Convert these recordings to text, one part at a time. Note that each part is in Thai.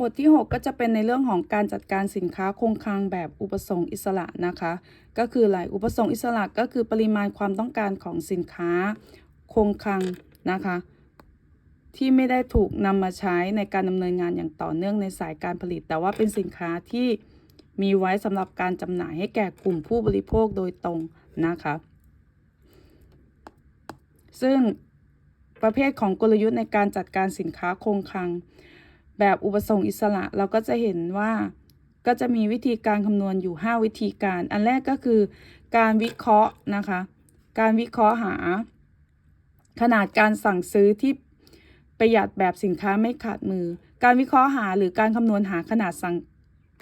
บทที่ 6 ก็จะเป็นในเรื่องของการจัดการสินค้าคงคลังแบบอุปสงค์อิสระนะคะ ก็คืออะไรอุปสงค์อิสระก็คือปริมาณความต้องการของสินค้าคงคลังนะคะ ที่ไม่ได้ถูกนำมาใช้ในการดำเนินงานอย่างต่อเนื่องในสายการผลิต แต่ว่าเป็นสินค้าที่มีไว้สำหรับการจำหน่ายให้แก่กลุ่มผู้บริโภคโดยตรงนะคะ ซึ่งประเภทของกลยุทธ์ในการจัดการสินค้าคงคลัง แบบอุปสงค์อิสระเราก็จะเห็นว่าก็จะมีวิธีการคำนวณอยู่ 5 วิธีการ อันแรกก็คือการวิเคราะห์นะคะ การวิเคราะห์หา ขนาดการสั่งซื้อที่ประหยัดแบบสินค้าไม่ขาดมือ การวิเคราะห์หาหรือการคำนวณหาขนาดสั่ง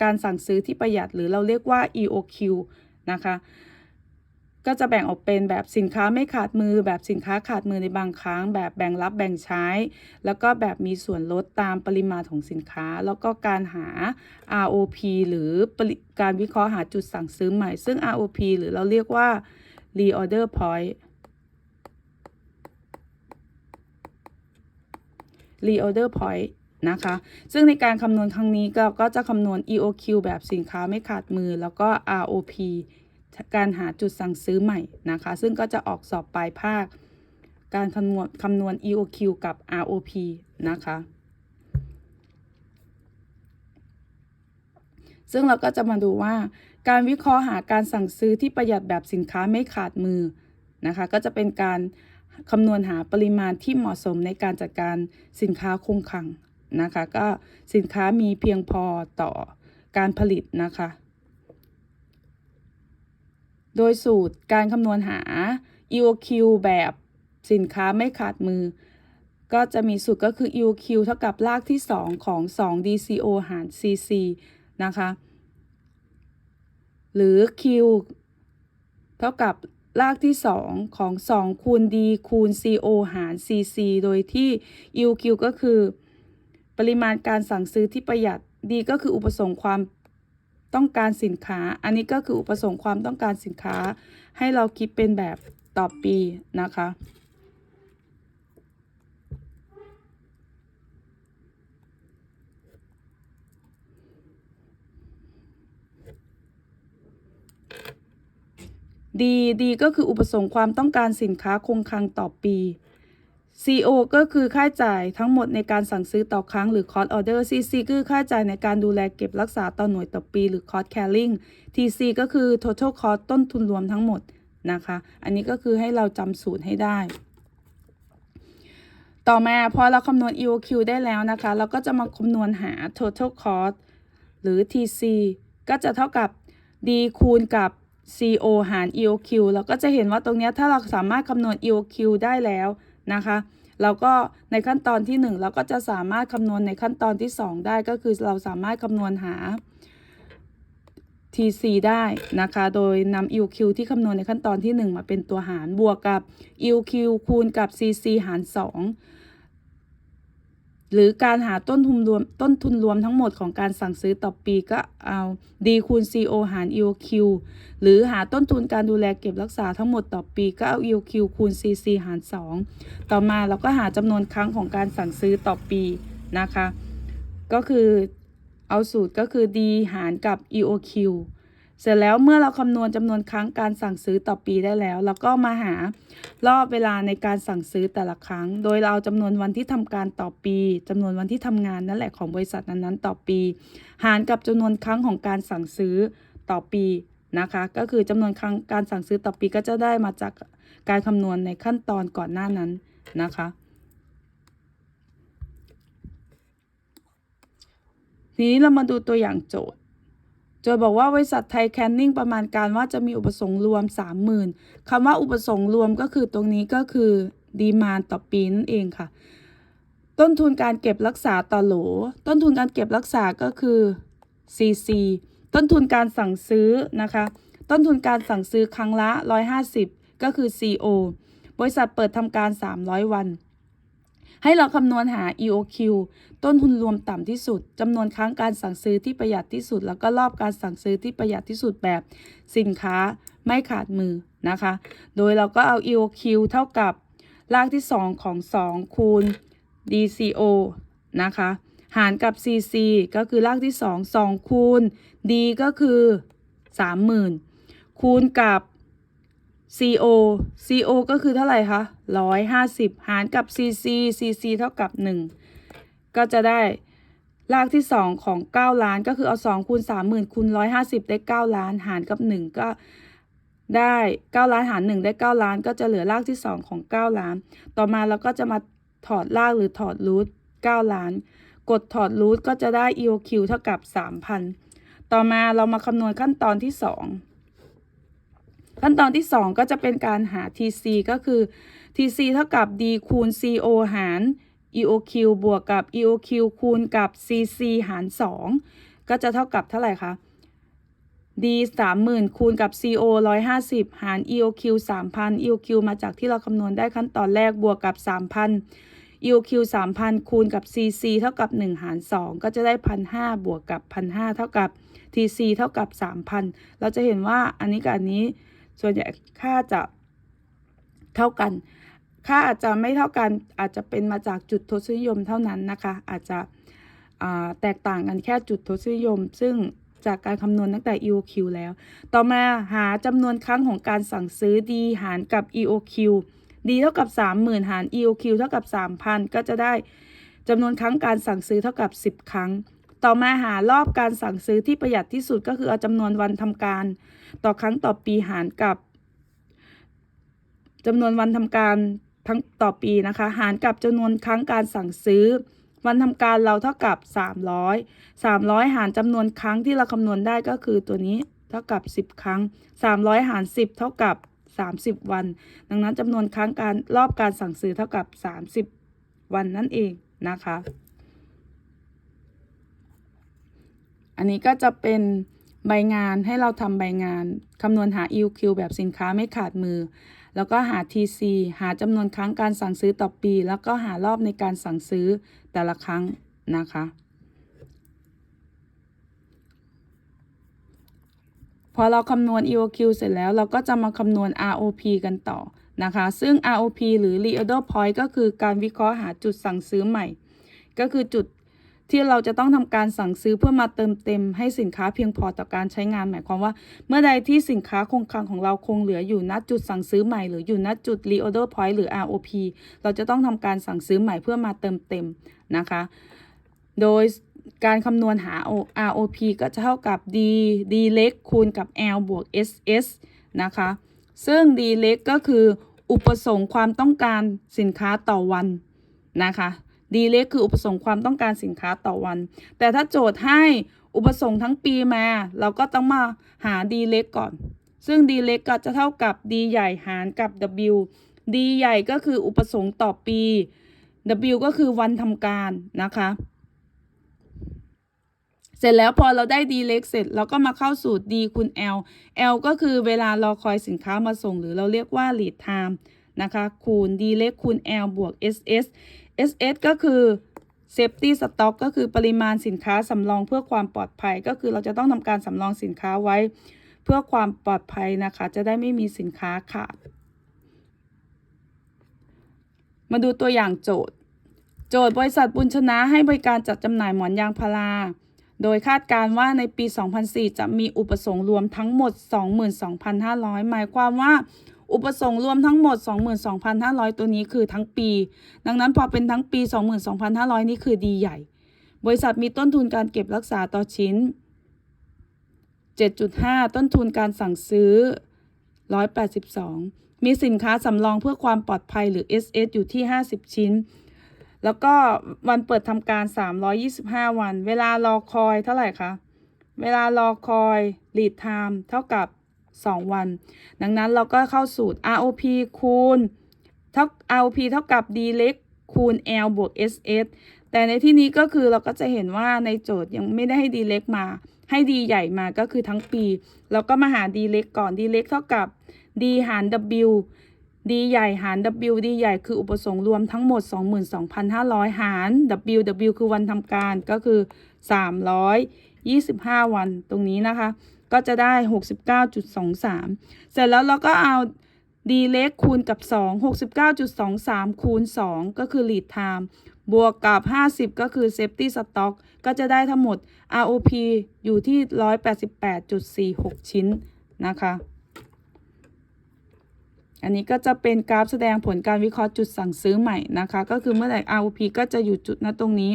การสั่งซื้อที่ประหยัดหรือเราเรียกว่า EOQ นะคะ ก็จะแบ่งออกเป็นแบบสินค้าไม่ขาดมือ แบบสินค้าขาดมือในบางครั้ง แบบแบ่งรับแบ่งใช้ แล้วก็แบบมีส่วนลดตามปริมาณของสินค้า แล้วก็การหา ROP หรือการวิเคราะห์หาจุดสั่งซื้อใหม่ ซึ่ง ROP หรือเราเรียกว่า reorder point reorder point นะคะ ซึ่งในการคำนวณครั้งนี้ก็ก็จะคำนวณ EOQ แบบสินค้าไม่ขาดมือ แล้วก็ ROP การหาจุดสั่งซื้อใหม่นะคะ ซึ่งก็จะออกสอบปลายภาค การคำนวณคำนวณ EOQ กับ ROP นะคะซึ่งเราก็จะมาดูว่า การวิเคราะห์หาการสั่งซื้อที่ประหยัดแบบสินค้าไม่ขาดมือนะคะ ก็จะเป็นการคำนวณหาปริมาณที่เหมาะสมในการจัดการสินค้าคงคลังนะคะ ก็สินค้ามีเพียงพอต่อการผลิตนะคะ โดยสูตรการคำนวณหา EOQ แบบสินค้าไม่ขาดมือ ก็จะมีสูตรก็คือ EOQ เท่ากับรากที่ 2 ของ 2 DCO หาร CC นะคะ หรือ Q เท่ากับรากที่ 2 ของ 2 คูณ D คูณ CO หาร CC โดยที่ EOQ ก็คือ ปริมาณการสั่งซื้อที่ประหยัด D ก็คืออุปสงค์ความ ต้องการสินค้า อันนี้ก็คืออุปสงค์ความต้องการสินค้า ให้เราคิดเป็นแบบต่อปีนะคะ D D ก็คืออุปสงค์ความต้องการสินค้าคงคลังต่อปี CO ก็คือค่าใช้จ่ายทั้งหมดในการสั่งซื้อต่อครั้งหรือ cost order CC ก็คือค่าใช้จ่ายในการดูแลเก็บรักษาต่อหน่วยต่อปีหรือ cost carrying TC ก็คือ total cost ต้นทุนรวมทั้งหมดนะคะ อันนี้ก็คือให้เราจำสูตรให้ได้ ต่อมาพอเราคำนวณ EOQ ได้แล้วนะคะ เราก็จะมาคำนวณหา total cost หรือ TC ก็จะเท่ากับ D คูณกับ CO หาร EOQ เราก็จะเห็นว่าตรงนี้ถ้าเราสามารถคำนวณ EOQ ได้แล้ว นะคะเราก็ในขั้นตอนที่ 1 เราก็จะสามารถคำนวณในขั้นตอนที่ 2 ได้ก็คือเราสามารถคำนวณหา TC ได้นะคะ โดยนำ eq ที่คำนวณในขั้นตอนที่ 1 มาเป็นตัวหารบวกกับ eq คูณกับ CC หาร 2 หรือการหาต้นทุนรวมต้นทุนรวมทั้งหมดของการสั่งซื้อต่อปีก็เอา D คูณ CO หาร EOQ หรือหาต้นทุนการดูแลเก็บรักษาทั้งหมดต่อปีก็เอา EOQ คูณ CC หาร 2 ต่อมาเราก็หาจำนวนครั้งของการสั่งซื้อต่อปีนะคะ ก็คือเอาสูตรก็คือ D หารกับ EOQ เสร็จแล้วเมื่อเราคำนวณจำนวนครั้งการสั่งซื้อต่อปีได้แล้ว เราก็มาหารอบเวลาในการสั่งซื้อแต่ละครั้ง โดยเราเอาจำนวนวันที่ทำการต่อปีจำนวนวันที่ทำงานนั่นแหละของบริษัทนั้นๆ ต่อปี หารกับจำนวนครั้งของการสั่งซื้อต่อปีนะคะ ก็คือจำนวนครั้งการสั่งซื้อต่อปีก็จะได้มาจากการคำนวณในขั้นตอนก่อนหน้านั้นนะคะทีนี้เรามาดูตัวอย่างโจทย์ โจทย์บอกว่าบริษัทไทยแคนนิ่งประมาณการว่าจะมีอุปสงค์รวม 30,000คำว่าอุปสงค์รวมก็คือตรงนี้ก็คือดีมานต่อปีนั่นเองค่ะ ต้นทุนการเก็บรักษาต่อโหล ต้นทุนการเก็บรักษาก็คือ CC ต้นทุนการสั่งซื้อนะคะ ต้นทุนการสั่งซื้อครั้งละ 150 ก็คือ CO บริษัทเปิดทำการ 300 วัน ให้เราคำนวณหา EOQ ต้นทุนรวมต่ำที่สุดจำนวนครั้งการสั่งซื้อที่ประหยัดที่สุด แล้วก็รอบการสั่งซื้อที่ประหยัดที่สุดแบบสินค้าไม่ขาดมือนะคะ โดยเราก็เอา EOQ เท่ากับรากที่ 2 ของ 2 คูณ DCO นะคะ หารกับ cc ก็คือรากที่ 2 2 คูณ d ก็คือ 30,000 คูณกับ co co ก็คือเท่าไหร่คะ 150 หารกับ cc cc เท่ากับ 1 ก็จะได้รากที่ 2 ของ 9 ล้านก็คือเอา2คูณ30,000คูณ150 ได้ 9 ล้านหารกับ 1 ก็ได้ 9 ล้านหาร 1 ได้ 9 ล้าน ก็จะเหลือรากที่ 2 ของ 9 ล้าน ต่อมาเราก็จะมาถอดรากหรือถอดรูท9ล้าน กดถอดรูทก็จะได้ EOQ เท่ากับ 3,000 ต่อมาเรามาคำนวณขั้นตอนที่ 2 ขั้นตอนที่ 2 ก็จะเป็นการหา TC ก็คือ TC เท่ากับ D คูณ CO หาร EOQ บวกกับ EOQ คูณกับ CC หาร 2 ก็จะเท่ากับเท่าไหร่คะ D 30,000คูณกับ CO 150 หาร EOQ 3,000 EOQ มาจากที่เราคำนวณได้ขั้นตอนแรกบวกกับ 3,000 EOQ 3,000 คูณกับ CC เท่ากับ 1 หาร 2 ก็จะได้ 1,500 บวกกับ 1,500 เท่ากับ TC เท่ากับ 3,000 เราจะเห็นว่าอันนี้กับอันนี้ส่วนใหญ่ค่าจะเท่ากัน ค่าอาจจะไม่เท่ากันอาจจะเป็นมาจากจุดทศนิยมเท่านั้นนะคะ อาจจะแตกต่างกันแค่จุดทศนิยม ซึ่งจากการคำนวณตั้งแต่ EOQ แล้ว ต่อมาหาจำนวนครั้งของการสั่งซื้อ D หารกับ EOQ D เท่ากับ 30,000 หาร EOQ เท่ากับ 3,000 ก็จะได้จำนวนครั้งการสั่งซื้อเท่ากับ 10 ครั้ง ต่อมาหารอบการสั่งซื้อที่ประหยัดที่สุดก็คือเอาจำนวนวันทำการ ต่อครั้งต่อปีหารกับจำนวนวันทำการ ทั้งต่อปีนะคะ หารกับจำนวนครั้งการสั่งซื้อ วันทำการเราเท่ากับ 300 300 หารจำนวนครั้งที่เราคำนวณได้ก็คือตัวนี้เท่ากับ 10 ครั้ง 300 หาร 10 เท่ากับ 30 วัน ดังนั้นจำนวนครั้งการรอบการสั่งซื้อเท่ากับ 30 วันนั่นเองนะคะ อันนี้ก็จะเป็นใบงานให้เราทำใบงานคำนวณหา EQ แบบสินค้าไม่ขาดมือ แล้วก็หา TC หาจำนวนครั้งการสั่งซื้อต่อปี แล้วก็หารอบในการสั่งซื้อแต่ละครั้งนะคะ พอเราคำนวณ EOQ เสร็จแล้วเราก็จะมาคำนวณ ROP กันต่อนะคะ ซึ่ง ROP หรือ Reorder Point ก็คือการวิเคราะห์หาจุดสั่งซื้อใหม่ ก็คือจุด ที่เราจะต้องทำการสั่งซื้อเพื่อมาเติมเต็มให้สินค้าเพียงพอต่อการใช้งานหมายความว่า เมื่อใดที่สินค้าคงคลังของเราคงเหลืออยู่ณจุดสั่งซื้อใหม่หรืออยู่ณจุด Reorder Point หรือ ROP เราจะต้องทำการสั่งซื้อใหม่เพื่อมาเติมเต็มนะคะ โดยการคำนวณหา ROP ก็จะเท่ากับ D D เล็กคูณกับ L บวก SS นะคะ ซึ่ง D เล็กก็คือ อุปสงค์ความต้องการสินค้าต่อวันนะคะ D เล็กคืออุปสงค์ความต้องการสินค้าต่อวัน แต่ถ้าโจทย์ให้อุปสงค์ทั้งปีมา เราก็ต้องมาหา D เล็กก่อน ซึ่ง D เล็กก็จะเท่ากับ D ใหญ่หารกับ W D ใหญ่ก็คืออุปสงค์ต่อปี W ก็คือวันทำการนะคะ เสร็จแล้วพอเราได้ D เล็กเสร็จเราก็มาเข้าสูตร D คูณ L L ก็คือเวลารอคอยสินค้ามาส่ง หรือเราเรียกว่า lead time นะคะ คูณ D เล็กคูณ L บวก SS SS ก็คือ safety stock ก็คือปริมาณสินค้าสำรองเพื่อความปลอดภัย ก็คือเราจะต้องทำการสำรองสินค้าไว้ เพื่อความปลอดภัยนะคะ จะได้ไม่มีสินค้าขาด มาดูตัวอย่างโจทย์ โจทย์บริษัทบุญชนะให้บริการจัดจำหน่ายหมอนยางพาราโดยคาดการณ์ว่าในปี 2004 จะมีอุปสงค์รวมทั้งหมด 22,500 หมายความว่า อุปสงค์รวมทั้งหมด 22,500 ตัวนี้คือทั้งปี ดังนั้นพอเป็นทั้งปี 22,500 นี่คือดีใหญ่ บริษัทมีต้นทุนการเก็บรักษาต่อชิ้น 7.5 ต้นทุนการสั่งซื้อ 182 มีสินค้าสำรองเพื่อความปลอดภัยหรือ SS อยู่ที่ 50 ชิ้น แล้วก็วันเปิดทำการ 325 วัน เวลารอคอยเท่าไหร่คะ เวลารอคอย lead time เท่ากับ 2 วัน ดังนั้นเราก็เข้าสูตร ROP คูณเท่า ROP เท่ากับ D เล็กคูณ L บวก SS แต่ในที่นี้ก็คือเราก็จะเห็นว่าในโจทย์ยังไม่ได้ให้ D เล็กมา ให้ D ใหญ่มาก็คือทั้งปี เราก็มาหา D เล็กก่อน D เล็กเท่ากับ D หาร W D ใหญ่หาร W D ใหญ่คืออุปสงค์รวมทั้งหมด 22,500 หาร W W คือวันทำการก็คือ 325 วันตรงนี้นะคะ ก็จะได้ 69.23 เสร็จแล้วเราก็เอา D เล็กคูณกับ 2 69.23 คูณ 2 ก็คือ lead time บวกกับ 50 ก็คือ safety stock ก็จะได้ทั้งหมด ROP อยู่ที่ 188.46 ชิ้นนะคะ อันนี้ก็จะเป็นกราฟแสดงผลการวิเคราะห์จุดสั่งซื้อใหม่นะคะ ก็คือเมื่อไหร่ ROP ก็จะอยู่จุดณตรงนี้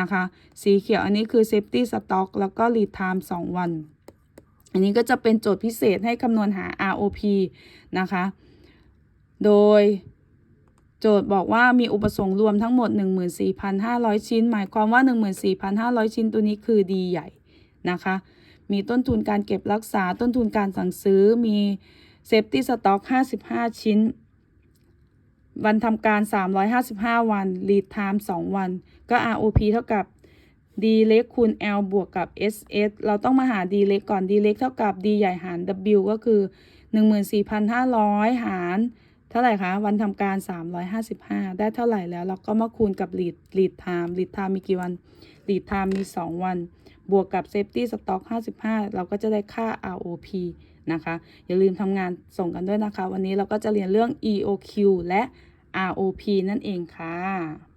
นะคะ สีเขียวอันนี้คือ safety stock แล้วก็ lead time 2 วัน อันนี้ก็จะเป็นโจทย์พิเศษให้คำนวณหา ROP นะคะ โดยโจทย์บอกว่ามีอุปสงค์รวมทั้งหมด 14,500 ชิ้น หมายความว่า 14,500 ชิ้นตัวนี้คือดีใหญ่นะคะ มีต้นทุนการเก็บรักษา ต้นทุนการสั่งซื้อ มีเซฟตี้สต็อก55 ชิ้น วันทำการ 355 วัน lead time 2 วัน ก็ ROP เท่ากับ D เล็กคูณ L บวกกับ SS เราต้องมาหา D เล็กก่อน D เล็กเท่ากับ D ใหญ่หาร W ก็คือ 14,500 หารเท่าไหร่คะ วันทำการ 355 ได้เท่าไหร่แล้ว เราก็มาคูณกับ lead lead time lead time มีกี่วัน lead time มี 2 วัน บวกกับ safety stock 55 เราก็จะได้ค่า ROP นะคะ อย่าลืมทำงานส่งกันด้วยนะคะ วันนี้เราก็จะเรียนเรื่อง EOQ และ ROP นั่นเองค่ะ